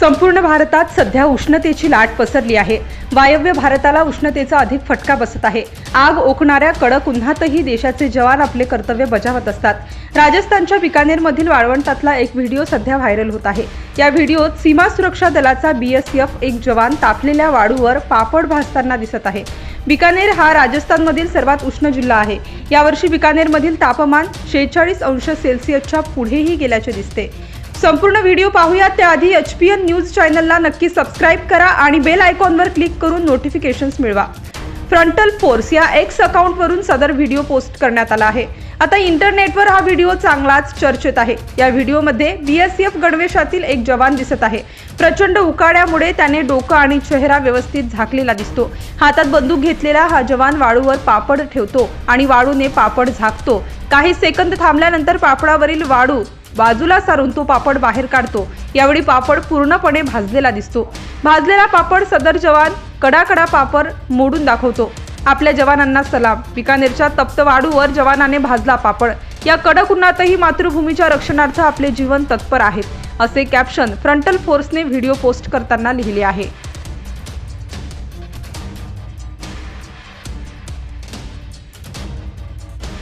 संपूर्ण भारतात सध्या उष्णतेची लाट पसरली आहे. वायव्य भारताला उष्णतेचा अधिक फटका बसत आहे. आग ओकणाऱ्या कडक उन्हातही देशाचे जवान आपले कर्तव्य बजावत असतात. राजस्थानच्या बिकानेरमधील वाळवंटातला एक व्हिडिओ सध्या व्हायरल होत आहे. या व्हिडिओत सीमा सुरक्षा दलाचा बीएसएफ एक जवान तापलेल्या वाळूवर पापड भाजताना दिसत आहे. बिकानेर हा राजस्थानमधील सर्वात उष्ण जिल्हा आहे. यावर्षी बिकानेरमधील तापमान शेहेचाळीस अंश सेल्सिअसच्या पुढेही गेल्याचे दिसते. संपूर्ण व्हिडिओ पाहूया त्याआधी एच पी एन न्यूज चॅनलला नक्की सबस्क्राईब करा आणि बेल आयकॉनवर क्लिक करून नोटिफिकेशन्स मिळवा. फ्रंटल फोर्स या एक्स अकाउंटवरून सदर व्हिडिओ पोस्ट करण्यात आला आहे. आता इंटरनेटवर हा व्हिडिओ चांगलाच चर्चेत आहे. या व्हिडिओमध्ये बीएसएफ गणवेशातील एक जवान दिसत आहे. प्रचंड उकाड्यामुळे त्याने डोकं आणि चेहरा व्यवस्थित झाकलेला दिसतो. हातात बंदूक घेतलेला हा जवान वाळूवर पापड ठेवतो आणि वाळूने पापड झाकतो. काही सेकंद थांबल्यानंतर पापडावरील वाळू बाजूला सारून तो पापड बाहेर काढतो. यावेळी पापड पूर्णपणे भाजलेला दिसतो. भाजलेला पापड सदर जवान कडाकडा पापड मोडून दाखवतो. आपल्या जवानांना सलाम. बिकानेरच्या तप्त वाडूवर जवानाने भाजला पापड. या कडक उन्हातही मातृभूमीच्या रक्षणार्थ आपले जीवन तत्पर आहेत असे कॅप्शन फ्रंटल फोर्सने व्हिडिओ पोस्ट करताना लिहिले आहे.